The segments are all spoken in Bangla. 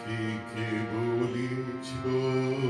কি কেবলি ছবি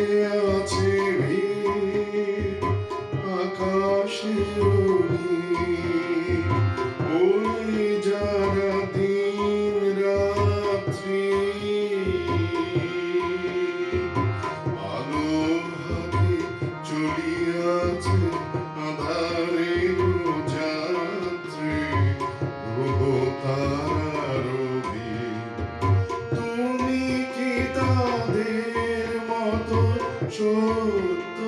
সত্য